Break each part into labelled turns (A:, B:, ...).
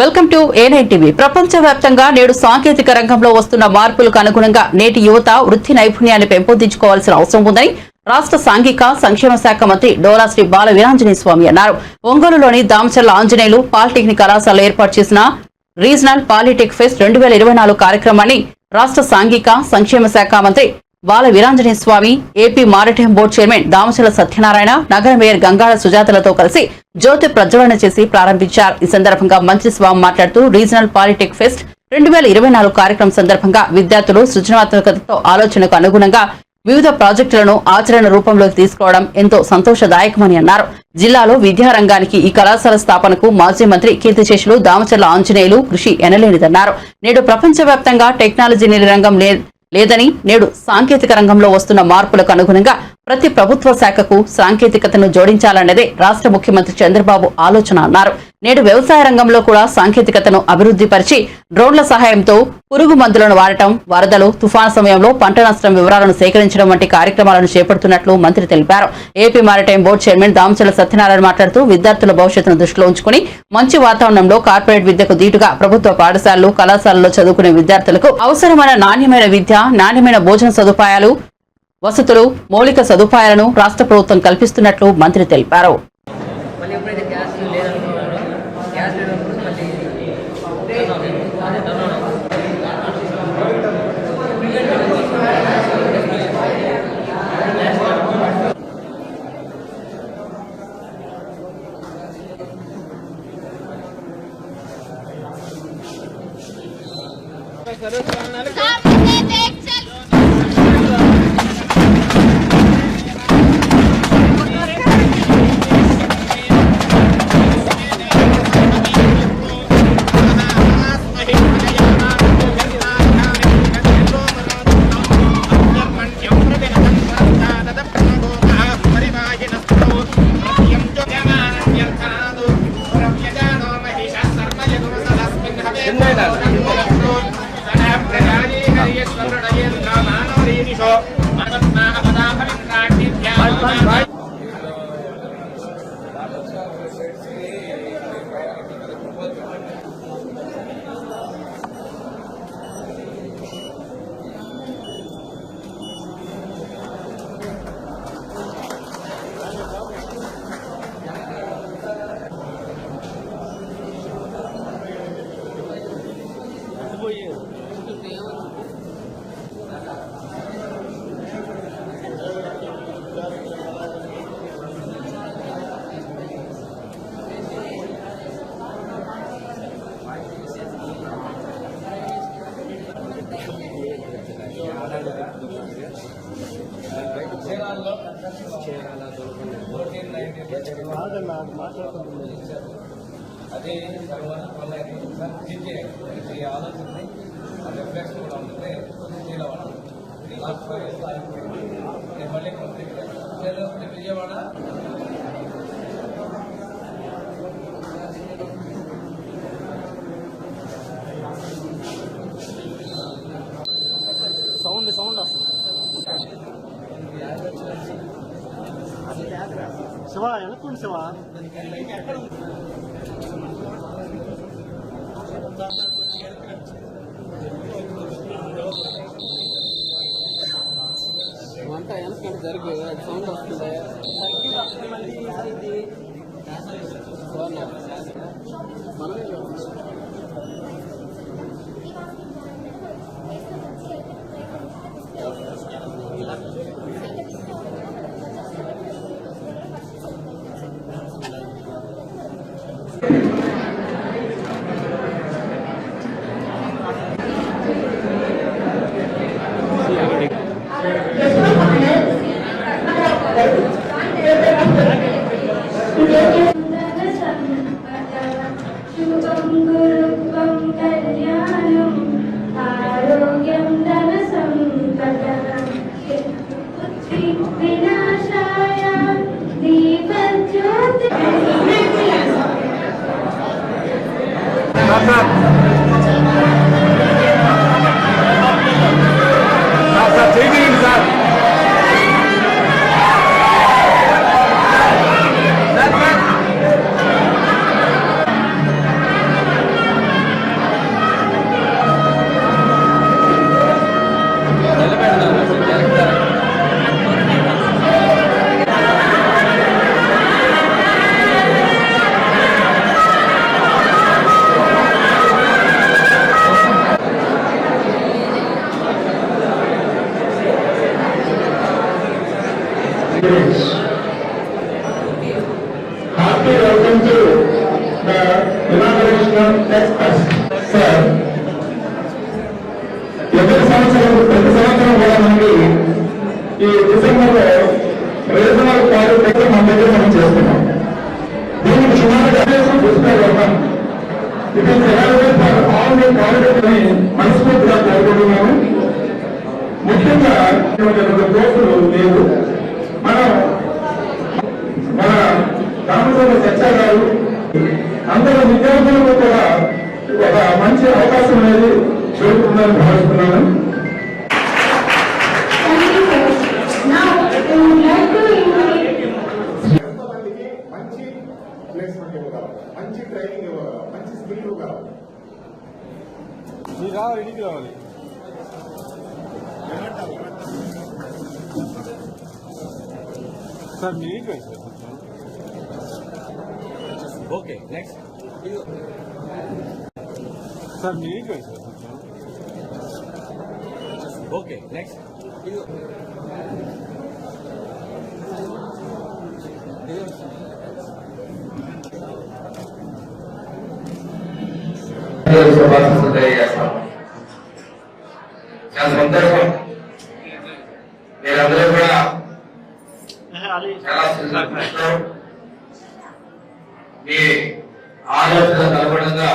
A: Welcome to ఏనై TV. ప్రపంచవ్యాప్తంగా నేడు సాంకేతిక రంగంలో వస్తున్న మార్పులకు అనుగుణంగా నేటి యువత వృత్తి నైపుణ్యాన్ని పెంపొందించుకోవాల్సిన అవసరం ఉందని రాష్ట్ర సాంఘిక సంక్షేమ శాఖ మంత్రి డోలా శ్రీ బాల వీరాంజనేయ స్వామి అన్నారు. ఒంగోలులోని దామచర్ల ఆంజనేయులు పాలిటెక్నిక్ కళాశాలలో ఏర్పాటు చేసిన రీజనల్ పాలిటెక్ ఫెస్ట్ రెండు వేల ఇరవై నాలుగు కార్యక్రమాన్ని రాష్ట్ర సాంఘిక సంక్షేమ శాఖ మంత్రి Bala Veeranjaneya Swamy AP maritime board chairman Damacharla Satyanarayana నగర మేయర్ గంగాళ సుజాతలతో కలిసి జ్యోతి ప్రజ్వలన చేసి ప్రారంభించారు. ఈ సందర్భంగా మంత్రి స్వామి మాట్లాడుతూ రీజనల్ పాలిటెక్ ఫెస్ట్ రెండు వేల ఇరవై నాలుగు కార్యక్రమం సందర్భంగా విద్యార్థులు సృజనాత్మకతతో ఆలోచనకు అనుగుణంగా వివిధ ప్రాజెక్టులను ఆచరణ రూపంలోకి తీసుకోవడం ఎంతో సంతోషదాయకమని అన్నారు. జిల్లాలో విద్యారంగానికి ఈ కళాశాల స్థాపనకు మాజీ మంత్రి కీర్తిశేషులు దామచర్ల ఆంజనేయులు కృషి ఎనలేనిదన్నారు. నేడు ప్రపంచవ్యాప్తంగా టెక్నాలజీ రంగం లేదని నేడు సాంకేతిక రంగంలో వస్తున్న మార్పులకు అనుగుణంగా ప్రతి ప్రభుత్వ శాఖకు సాంకేతికతను జోడించాలన్నదే రాష్ట్ర ముఖ్యమంత్రి చంద్రబాబు ఆలోచన అన్నారు. నేడు వ్యవసాయ రంగంలో కూడా సాంకేతికతను అభివృద్ధి పరిచి డ్రోన్ల సహాయంతో పురుగు మందులను వాడటం వరదలు తుఫాను సమయంలో పంట నష్టం వివరాలను సేకరించడం వంటి కార్యక్రమాలను చేపడుతున్నట్లు మంత్రి తెలిపారు. AP maritime board chairman Damacharla Satyanarayana మాట్లాడుతూ విద్యార్థుల భవిష్యత్తును దృష్టిలో ఉంచుకుని మంచి వాతావరణంలో కార్పొరేట్ విద్యకు దీటుగా ప్రభుత్వ పాఠశాలలు కళాశాలల్లో చదువుకునే విద్యార్థులకు అవసరమైన నాణ్యమైన విద్య నాణ్యమైన భోజన సదుపాయాలు వసతులు మౌలిక సదుపాయాలను రాష్ట్ర ప్రభుత్వం కల్పిస్తున్నట్లు మంత్రి తెలిపారు.
B: చిన్న తర్వాత మళ్ళీ ఒకసారి క్లిక్ చేయాలి ఈ ఆలోచనని ఆ రిఫ్లెక్స్ కూడా ఉంటుంది ఫీల్ అవ్వాలి లాస్ట్ ఫైవ్ ఇయర్స్ ఆగిపోయింది. నేను మళ్ళీ కంప్లీట్ చేయాలి విజయవాడ?
C: సౌండ్ సౌండ్ వస్తుంది
D: శివ ఎనుకోండి శివ.
C: అంతా వెనకంటే జరిగి సౌండ్ వస్తుంది. ఈ డిసెంబర్లో
E: రీజనల్ కార్యక్రమం మన దగ్గర మనం చేస్తున్నాం దీనికి సుమారుగా పుస్తకాలు ఇది ఆన్లైన్ కార్యక్రమాన్ని మనస్ఫూర్తిగా కోరుకుంటున్నాము. ముఖ్యంగా కోర్సులు లేదు. మనం మన రామచంద్ర సత్య గారు అందరి విద్యార్థులకు కూడా ఒక మంచి అవకాశం అనేది చేరుకుందని భావిస్తున్నాను.
F: ట్రైనింగ్ మంచి స్కిల్ కావాలి
D: మీరు రావాలి ఇంటికి రావాలి సార్ మీ ఇంటికి రండి సార్
B: ఓకే నెక్స్ట్
D: సార్ మీ ఇంటికి రండి సార్
B: ఓకే నెక్స్ట్ ఇది
G: శుభాకాంక్షలు తెలియజేస్తాం చాలా సంతోషం మీరందరూ కూడా చాలా సంతోషంతో మీ ఆలోచన కలపడంగా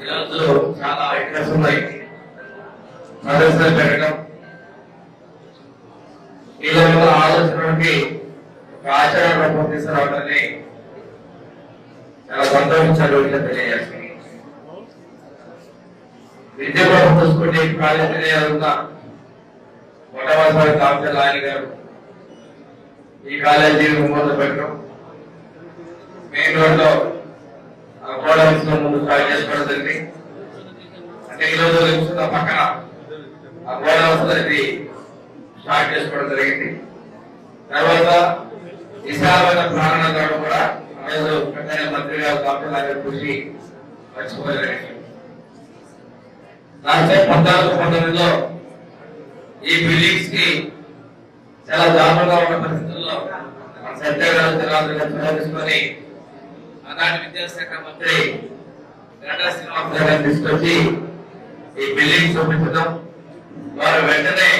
G: ఈరోజు చాలా ఐటమ్స్ ఉన్నాయి ప్రదర్శన పెట్టడం మీలో ఆలోచనకి ఒక ఆచరణ రూపం తీసుకురావడాన్ని చాలా సంతోషించాలి తెలియజేస్తాం తెలియజేస్తున్నాను చూసుకుంటే ఈ కాలేజీ ఉన్న మొట్టమొదటిసారి డాక్టర్ ఆయన గారు ఈ కాలేజీ మొదలు పెట్టడం. మెయిన్ రోడ్లో గోడౌన్స్లో ముందు స్టార్ట్ చేసుకోవడం జరిగింది. అంటే ఈ రోజు చూస్తున్న పక్కన ఆ గోడౌన్స్ ఇది స్టార్ట్ చేసుకోవడం జరిగింది. తర్వాత విశాలమైన ప్రాణాలు కూడా ఆ రోజు మంత్రి గారు డాక్టర్ గారు కృషి మర్చిపోయారు దాంట్లో పద్నాలుగు పంతొమ్మిదిలో ఈ బిల్డింగ్స్కి చాలా దారుణంగా ఉన్న పరిస్థితుల్లో మన సత్యాగ్రహ దినాలు తీసుకొని విద్యాశాఖ మంత్రి గంటా శ్రీనివాస గారిని తీసుకొచ్చి ఈ బిల్డింగ్స్ చూపించడం వారు వెంటనే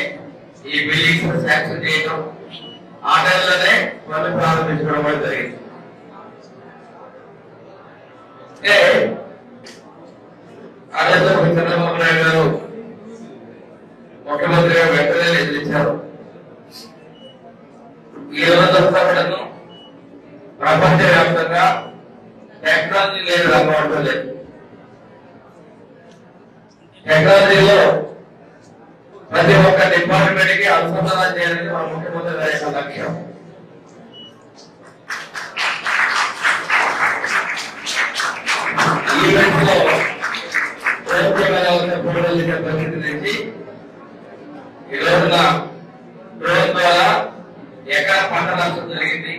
G: ఈ బిల్డింగ్స్ శాంక్షన్ చేయడం ఆ టైంలోనే పనులు ప్రారంభించడం కూడా జరిగింది. అంటే చంద్రబాబు నాయుడు గారు ముఖ్యమంత్రిగా వెంటనే నిర్మించారు ఈ వ్యవస్థను ప్రపంచ వ్యాప్తంగా టెక్నాలజీ లేదు రంగం లేదు టెక్నాలజీలో ప్రతి ఒక్క డిపార్ట్మెంట్కి అనుసంధానం చేయాలని మా ముఖ్యమంత్రి గారి యొక్క లక్ష్యం ప్రభుత్వ పోవడానికి పరిస్థితి నుంచి ఈ రోజున డ్రోన్ ద్వారా ఎక్కడ పంట నష్టం జరిగింది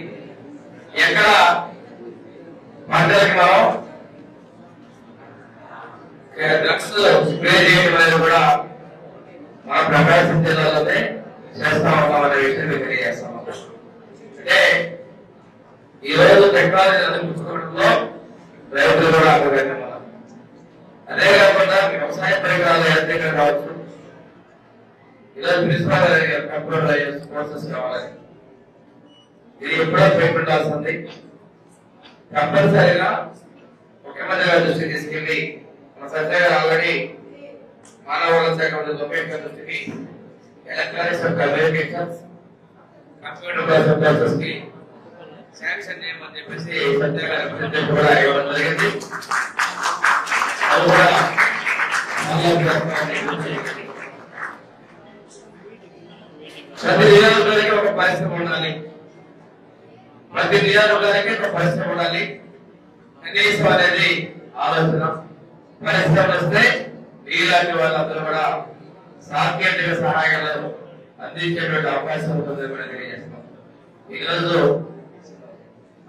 G: ఎక్కడ పంటలకు మనం డ్రగ్స్ స్ప్రే చేయడం అనేది కూడా మన ప్రకాశం జిల్లాలోనే చేస్తా ఉన్నాం అనే విషయం మీకు తెలియజేస్తాం అంటే ఈ రోజు టెక్నాలజీ అందిపుచ్చుకోవడంలో రైతులు కూడా అగ్రగణ్యం ఉన్నారు. అదే కాకుండా వ్యవసాయ పరికరాలు యాంత్రికం కావచ్చు ఈరోజు ప్రిన్సిపల్ కంప్యూటర్ కోర్సెస్ కావాలి ఇది ఎప్పుడో పేమెంట్ వస్తుంది తప్పనిసరిగా ముఖ్యమంత్రి గారి దృష్టికి తీసుకెళ్ళి మన సత్య గారు ఆల్రెడీ మానవ వనరుల శాఖ మంత్రి ఉపయోగ దృష్టికి ఎలక్ట్రానిక్స్ అండ్ కమ్యూనికేషన్స్ కంప్యూటర్ ప్రాసెస్కి శాంక్షన్ చేయమని చెప్పేసి సత్య గారి కూడా ఇవ్వడం జరిగింది. అది కూడా ప్రతి ఒక పరిశ్రమ ఉండాలి. ప్రతి నియోజకవర్గానికి ఒక పరిశ్రమ ఉండాలి. కనీసం అనేది ఆలోచన. పరిశ్రమలు వస్తే నీలాంటి వాళ్ళందరూ కూడా సాంకేతిక సహాయాలను అందించేటువంటి అవకాశం ఉంటుందని కూడా తెలియజేస్తాం ఈరోజు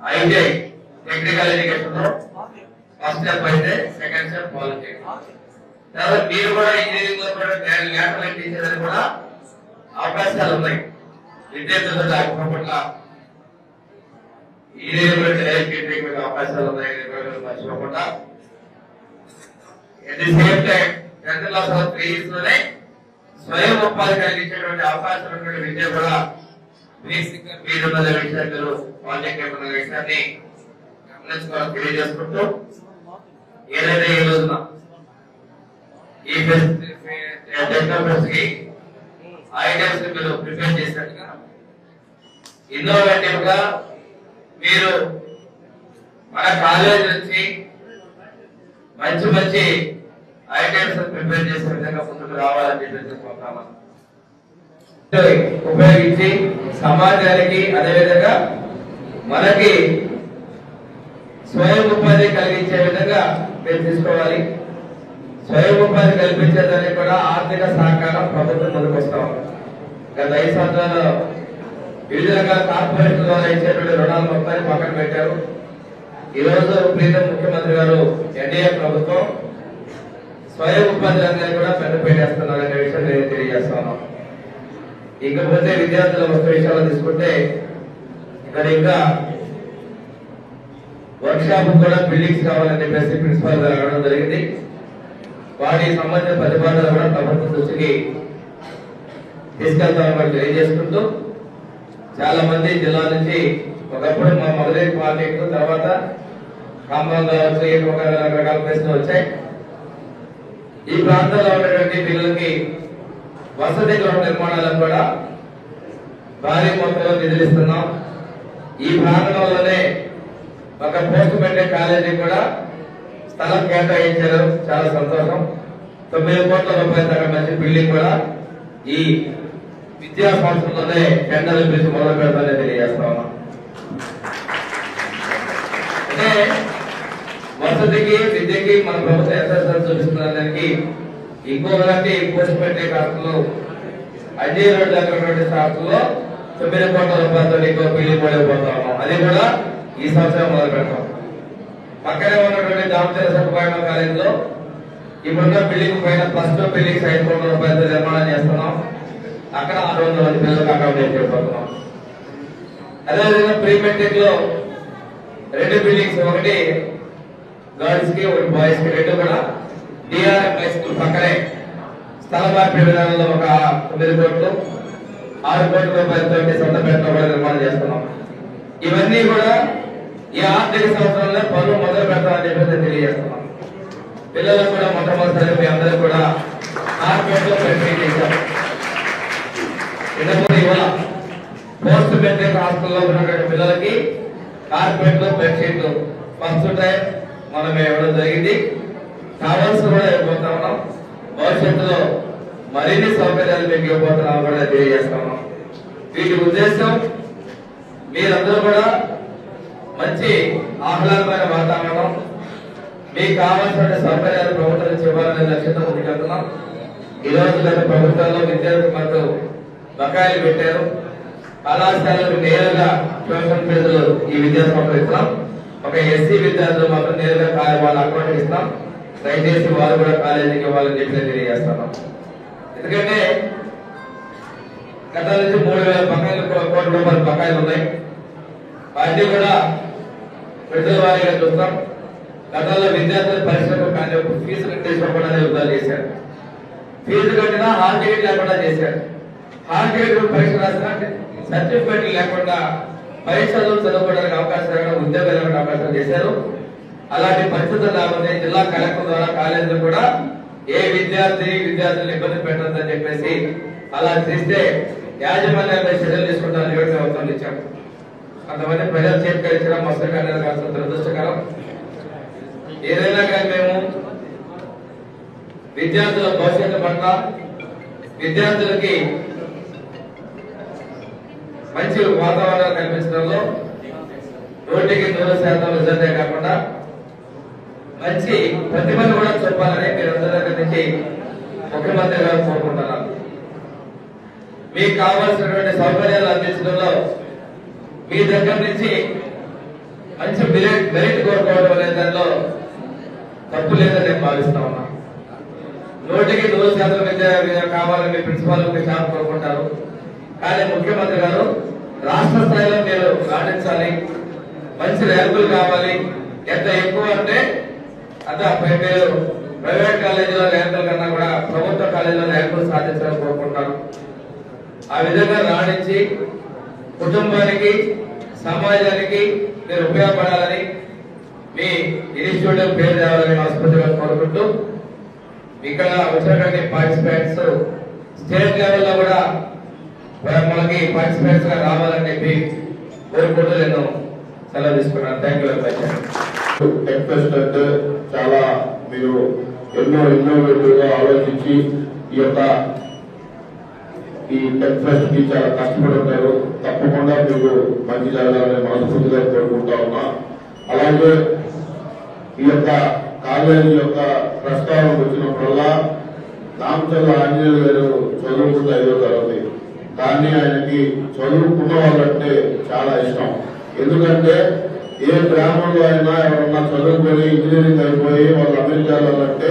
G: ఐటీఐ టెక్నికల్ ఎడ్యుకేషన్లో ఫస్ట్ స్టెప్ అయితే సెకండ్ స్టెప్ పాలిటెక్నిక్. తర్వాత మీరు కూడా ఇంజనీరింగ్లో కూడా ల్యాటరల్ టీచర్ అని కూడా అవకాశాలు ఉన్నాయి. మీకు అవకాశాలు మర్చిపోకుండా. ది సేమ్ టైం త్రీ ఇయర్స్లోనే స్వయం ఉపాధి కలిగించేటువంటి అవకాశం ఉన్నటువంటి విద్య కూడా బేసిక్గా మీరున్న ఉన్న విషయాన్ని గమనించుకోవాలని తెలియజేసుకుంటూ ఏదైతే ఈ రోజున ఈ ఫెస్ట్కి మీరు ప్రిపేర్ చేసినట్టుగా ఇన్నోవేటివ్గా మీరు మన కాలేజ్ నుంచి మంచి మంచి ఐటమ్స్ ప్రిపేర్ చేసే విధంగా ముందుకు రావాలని చెప్పేసి కోరుతామా ఉపయోగించి సమాజానికి అదేవిధంగా మనకి స్వయం ఉపాధి కలిగించే విధంగా మీరు తీసుకోవాలి. స్వయం ఉపాధి కల్పించేదానికి కూడా ఆర్థిక సహకారం ప్రభుత్వం ముందుకు వస్తాం గత ఐదు సంవత్సరాలు వివిధ రకాల కార్పొరేషన్ ద్వారా ఇచ్చేటువంటి రుణాలు మొత్తాన్ని పక్కన పెట్టారు. ఈ రోజు ప్రీతం ముఖ్యమంత్రి గారు ఎన్డీఏ ప్రభుత్వం స్వయం ఉపాధి రంగాన్ని కూడా పెద్ద పెట్టేస్తున్నారు అనే విషయం నేను తెలియజేస్తున్నాను ఇకపోతే విద్యార్థుల వస్తు విషయాలు తీసుకుంటే ఇక్కడ ఇంకా వర్క్ షాప్ కూడా బిల్డింగ్స్ కావాలని చెప్పేసి ప్రిన్సిపాల్ గారు అడగడం జరిగింది. వాటి సంబంధించిన ప్రతిపాదన కూడా ప్రభుత్వం దృష్టికి తీసుకెళ్తామని తెలియజేసుకుంటూ చాలా మంది జిల్లా నుంచి ఒకప్పుడు మా మొదలై పార్టీకి తర్వాత ఖమ్మం కావచ్చు ఈ రకరకాల ప్రశ్నలు వచ్చాయి. ఈ ప్రాంతంలో ఉన్నటువంటి పిల్లలకి వసతి గృహ నిర్మాణాలను కూడా భారీ మొత్తంలో నిధులు ఇస్తున్నాం ఈ ప్రాంతంలోనే ఒక పోస్ట్ మెట్రిక్ కాలేజీ కూడా స్థలం కేటాయించారు. చాలా సంతోషం. తొమ్మిది కోట్ల రూపాయల మంచి బిల్డింగ్ కూడా ఈ విద్యా సంస్థలోనే టెండర్లు పిలిచి మొదలు పెడతానని తెలియజేస్తా ఉన్నాం. అంటే వసతికి విద్యకి మన ప్రభుత్వం ఎంత చూపిస్తున్నదానికి చూపిస్తున్న ఇంకొకటి పోస్ట్ పెట్టే హాస్టల్ అజయ్ రోడ్ అక్కడ ఉన్నటువంటి తొమ్మిది కోట్ల రూపాయలతో ఇంకో బిల్డింగ్ కూడా ఉన్నాం. అది కూడా ఈ సంవత్సరం మొదలు పెడతాం. పక్కనే ఉన్నటువంటి దామచర సత్యపాయన కాలేజీలో ఇప్పుడున్న బిల్డింగ్ పైన ప్లస్ టూ బిల్డింగ్స్ ఐదు కోట్ల రూపాయలతో నిర్మాణం చేస్తున్నాం. అక్కడ ఆరు వందల మంది పిల్లలకు అకామిడేట్ చేయబోతున్నాం అదేవిధంగా ప్రీ మెట్రిక్లో రెండు బిల్డింగ్స్ ఒకటి గర్ల్స్కి ఒకటి బాయ్స్కి రెండు కూడా డిఆర్ఎం హై స్కూల్ పక్కనే స్థల మార్పిడి విధానంలో ఒక తొమ్మిది కోట్లు ఆరు కోట్ల రూపాయలతో పేరుతో కూడా నిర్మాణం చేస్తున్నాం. ఇవన్నీ కూడా ఈ ఆర్థిక సంవత్సరంలో పనులు మొదలు పెడతామని చెప్పేసి తెలియజేస్తున్నాం. పిల్లలకు కూడా మొట్టమొదటిసారి మీ అందరూ కూడా కార్పొరేట్లో ప్రక్రియ చేశాం ఇంతకుముందు ఇవాళ పోస్ట్ మెట్రిక్ హాస్టల్లో ఉన్నటువంటి పిల్లలకి కార్పెట్లు బెడ్షీట్లు ఫస్ట్ టైం మనం ఇవ్వడం జరిగింది. కావాల్సి కూడా ఇవ్వబోతా ఉన్నాం. భవిష్యత్తులో మరిన్ని సౌకర్యాలు మీకు ఇవ్వబోతున్నాం కూడా తెలియజేస్తా ఉన్నాం. వీటి ఉద్దేశం మీరందరూ కూడా మంచి ఆహ్లాదమైన వాతావరణం మీకు కావాల్సిన సౌకర్యాలు ప్రభుత్వం ఇవ్వాలనే లక్ష్యంతో ముందుకెళ్తున్నాం. ఈ రోజు గత ప్రభుత్వంలో విద్యార్థులకు మాకు బకాయిలు పెట్టారు. కళాశాలకు నేరుగా ట్యూషన్ ఫీజులు ఈ విద్యాసంస్థలు ఇస్తాం ఒక ఎస్సీ విద్యార్థులు మాత్రం నేరుగా కా- వాళ్ళ అకౌంట్ ఇస్తాం దయచేసి వారు కూడా కాలేజీకి వాళ్ళని చెప్పి తెలియజేస్తున్నాం ఎందుకంటే గత నుంచి మూడు వేల బకాయిలు కో- కోట్ల రూపాయల బకాయిలు ఉన్నాయి. వాటిని కూడా విడుదల వారీగా చూస్తాం గతంలో విద్యార్థుల పరిశ్రమ కానీ ఫీజు కట్టేసుకోకుండా యుద్ధాలు చేశారు. ఫీజు కట్టినా హాల్ టికెట్ లేకుండా చేశారు. హాల్ పరీక్ష సర్టిఫికేట్ లేకుండా పరీక్షలు చదువుకోవడానికి అవకాశాలు లేకుండా ఉద్యోగాలు అవకాశం చేశారు. అలాంటి పరిస్థితులు రాకుండా జిల్లా కలెక్టర్ ద్వారా కాలేజీలు కూడా ఏ విద్యార్థి విద్యార్థులు ఇబ్బంది పెట్టద్దని చెప్పేసి అలా చేస్తే యాజమాన్యాలపై చర్యలు తీసుకుంటారని నివేదిక ప్రభుత్వం ఇచ్చాం కొంతమంది ప్రజలు చేతికరించడం మస్తు కానీ కాస్త దురదృష్టకరం. ఏదైనా కానీ మేము విద్యార్థుల భవిష్యత్తు పట్ల విద్యార్థులకి మంచి వాతావరణం కల్పించడంలో నూటికి నూరు శాతం రిజల్టే కాకుండా మంచి ప్రతిభను కూడా చూపాలని మీరందరి దగ్గర నుంచి ముఖ్యమంత్రి గారు కోరుకుంటున్నాను మీకు కావాల్సినటువంటి సౌకర్యాలు అందించడంలో మీ దగ్గర నుంచి మంచి మెరిట్ మెరిట్ కోరుకోవడం అనే దానిలో తప్పు లేదని నేను భావిస్తా ఉన్నా. నూటికి నూరు శాతం విద్య కావాలని ప్రిన్సిపాల్ చాలా కోరుకుంటారు. కానీ ముఖ్యమంత్రి గారు రాష్ట్ర స్థాయిలో మీరు సాధించాలి మంచి ర్యాంకులు కావాలి. ఎంత ఎక్కువ అంటే అంత మీరు ప్రైవేట్ కాలేజీలో ర్యాంకుల కన్నా కూడా ప్రభుత్వ కాలేజీలో ర్యాంకులు సాధించాలని కోరుకుంటాను ఆ విధంగా రాణించి కుటుంబానికి సమాజానికి మీరు ఉపయోగపడాలని మీ ఇన్స్టిట్యూట్ పేరు తేవాలని మనస్ఫూర్తిగా కోరుకుంటూ ఇక్కడ వచ్చినటువంటి పార్టిసిపెంట్స్ స్టేట్ లెవెల్లో కూడా మనకి పార్టిసిపేట్స్గా రావాలని చెప్పి కోరుకుంటూ నేను సెలవు తీసుకున్నాను. Thank you very much
F: tech fest అంటే చాలా మీరు ఎన్నో ఇన్నోవేటివ్గా ఆలోచించి ఈ యొక్క ఈ టెక్ ఫెస్ట్కి చాలా కష్టపడి ఉంటారు తప్పకుండా మీకు మంచి జరగాలని మనస్ఫూర్తిగా కోరుకుంటా ఉన్నా. అలాగే ఈ యొక్క కాలేజీ యొక్క ప్రస్తావన వచ్చినప్పుడల్లా రామచంద్ర ఆంజనేయులు గారు చదువుకుంటే ఐదో తరగతి. కానీ ఆయనకి చదువుకున్న వాళ్ళంటే చాలా ఇష్టం. ఎందుకంటే ఏ గ్రామంలో అయినా ఎవరన్నా చదువుకొని ఇంజనీరింగ్ అయిపోయి వాళ్ళు అమెరికా వెళ్ళాలంటే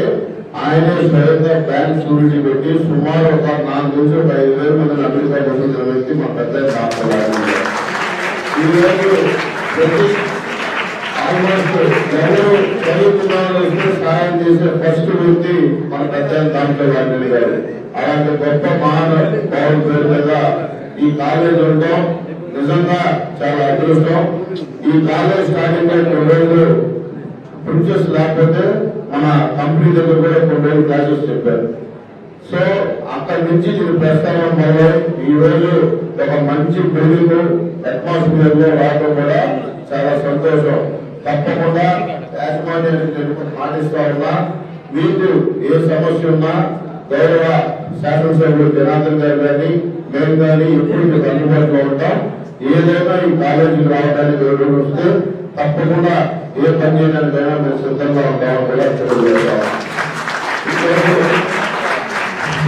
F: ఆయనే స్వయంగా బ్యాంక్ షూరిటీ పెట్టి సుమారు ఒక నాలుగు నుంచి ఒక ఐదు వేల మందిని అమెరికా పంపించిన వ్యక్తి మా పెద్ద ఈరోజు ప్రతి ఆల్మోస్ట్ ఎవరు చదువుకున్నారో వస్తే సహాయం చేసే ఫస్ట్ వ్యక్తి మన పెద్ద దాంట్లో గాంధీ గారు. అలాంటి గొప్ప మహాన ఈ కాలేజ్ ఉండడం నిజంగా చాలా అదృష్టం. ఈ కాలేజ్ స్టార్టింగ్ కొన్ని రోజులు ప్రిన్సెస్ లేకపోతే మన కంపెనీ దగ్గర కూడా కొన్ని రోజులు క్లాసెస్ చెప్పారు. సో అక్కడి నుంచి నేను ప్రస్తావన మొదలై ఈ రోజు ఒక మంచి బిల్డింగ్ అట్మాస్ఫియర్లో రావడం కూడా చాలా సంతోషం. తప్పకుండా యాజమాన్యాన్ని నేను ఉన్నా మీకు ఏ సమస్య ఉన్నా గౌరవ శాసనసభ్యులు జనార్దన్ గారు కానీ మేము కానీ ఎప్పుడు మీకు అందుబాటులో ఉంటాం. ఏదైనా ఈ కాలేజీకి రావడానికి వస్తే తప్పకుండా ఏ పని చేయడానికైనా మేము సిద్ధంగా ఉంటామని కూడా తెలియజేస్తాం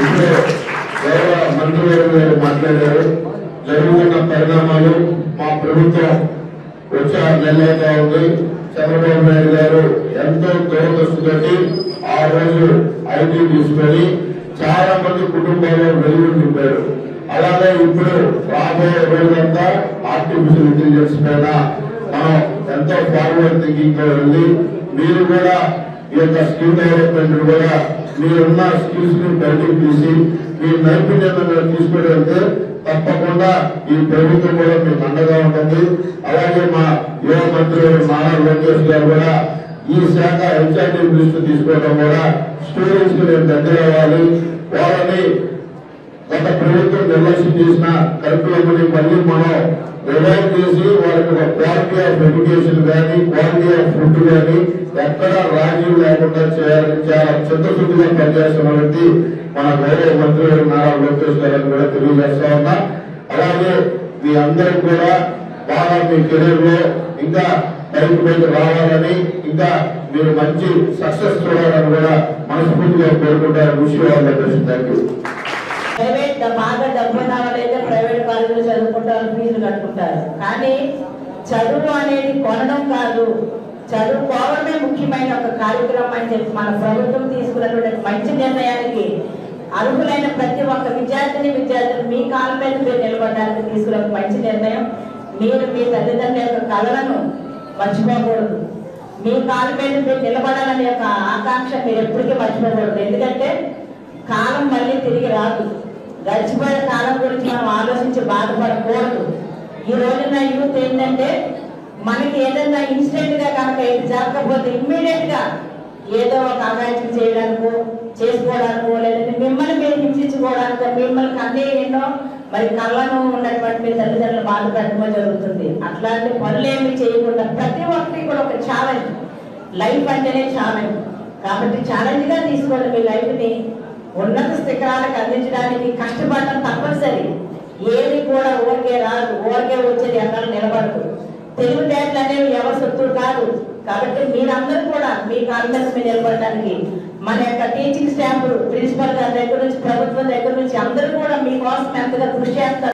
F: ఈరోజు గౌరవ మంత్రి గారు మాట్లాడారు. జరుగుతున్న పరిణామాలు మా ప్రభుత్వం వచ్చే ఆరు ఉంది. చంద్రబాబు నాయుడు గారు ఎంతో దూరదృష్టితోటి ఆ రోజు ఐటీ తీసుకొని చాలా మంది కుటుంబాల్లో వెలుగు నింపారు. అలాగే ఇప్పుడు రాబోయే రోజులంతా ఆర్టిఫిషియల్ ఇంటెలిజెన్స్ పైన మనం ఎంతో ఫార్వర్డ్ థింకింగ్తో వెళ్ళి మీరు కూడా ఈ యొక్క స్కిల్ డెవలప్మెంట్ కూడా మీరున్న స్కిల్స్ని బయటకు తీసి మీ నైపుణ్యతను తీసుకుని వెళ్తే తప్పకుండా ఈ ప్రభుత్వం కూడా మీకు అండగా ఉంటుంది. అలాగే మా యువ మంత్రి నారా లోకేష్ గారు కూడా ఈ శాఖ హెచ్ఆర్డీ దృష్టి తీసుకోవడం కూడా స్టూడెంట్స్కి మేము దగ్గర అవ్వాలి. వాళ్ళని గత ప్రభుత్వం నిర్లక్ష్యం చేసిన కరికులంని మళ్ళీ మనం రివైవ్ చేసి వాళ్ళకి ఒక క్వాలిటీ ఆఫ్ ఎడ్యుకేషన్ కానీ క్వాలిటీ ఆఫ్ ఫుడ్ కానీ ఎక్కడ రాజీ లేకుండా చేయాలని చాలా చిత్తశుద్ధిగా పనిచేస్తున్న వ్యక్తి మన గౌరవ మంత్రి నారా లోకేష్ గారిని కూడా తెలియజేస్తా ఉన్నా. అలాగే మీ అందరికి కూడా బాగా మీ కెరీర్లో ఇంకా పైకి పైకి రావాలని ఇంకా మీరు మంచి సక్సెస్ చూడాలని కూడా మనస్ఫూర్తిగా కోరుకుంటారు. విషయం థ్యాంక్ యూ.
H: ప్రైవేట్ బాగా డబ్బు ఉన్న వాళ్ళైతే ప్రైవేట్ కాలేజీలో చదువుకుంటారు ఫీజులు కట్టుకుంటారు. కానీ చదువు అనేది కొనడం కాదు. చదువుకోవడమే ముఖ్యమైన ఒక కార్యక్రమం అని చెప్పి మన ప్రభుత్వం తీసుకున్నటువంటి మంచి నిర్ణయానికి అర్హులైన ప్రతి ఒక్క విద్యార్థిని విద్యార్థులు మీ కాలం మీద మీరు నిలబడడానికి తీసుకున్న మంచి నిర్ణయం. మీరు మీ తల్లిదండ్రుల యొక్క కళలను మర్చిపోకూడదు. మీ కాలం మీద మీరు నిలబడాలనే యొక్క ఆకాంక్ష మీరు ఎప్పటికీ మర్చిపోకూడదు. ఎందుకంటే కాలం మళ్ళీ తిరిగి రాదు. గడిచిపోయే కాలం గురించి మనం ఆలోచించి బాధపడకూడదు. ఈ రోజున యూత్ ఏంటంటే మనకి ఏదైనా ఇన్సిడెంట్గా కనుక ఇది జరగకపోతే ఇమ్మీడియట్గా ఏదో ఒక అమాయకం చేయడానికో చేసుకోవడానికో లేదంటే మిమ్మల్ని మీరు హింసించుకోవడానికో మిమ్మల్ని అన్నీ ఎన్నో మరి కళ్ళను ఉన్నటువంటి మీ తల్లిదండ్రులు బాధ పెట్టడమో జరుగుతుంది. అట్లాంటి పనులు ఏమి చేయకుండా ప్రతి ఒక్కరికి కూడా ఒక ఛాలెంజ్ లైఫ్ అంటేనే ఛాలెంజ్ కాబట్టి ఛాలెంజ్గా తీసుకోండి మీ లైఫ్ని. ఉన్నత శిఖరాలకు అందించడానికి కష్టపడడం తప్పనిసరి. ఏది కూడా ఊరికే రాదు. ఊరికే వచ్చేది ఎక్కడ నిలబడదు. తెలివితేటలు అనేవి ఎవరి సొత్తు కాదు. కాబట్టి మీరందరూ కూడా మీ కాన్ఫిడెన్స్ మీద నిలబడటానికి మన యొక్క టీచింగ్ స్టాఫ్ ప్రిన్సిపల్ గారి దగ్గర నుంచి ప్రభుత్వం దగ్గర నుంచి అందరూ కూడా మీకోసం ఎంతగా కృషి చేస్తారు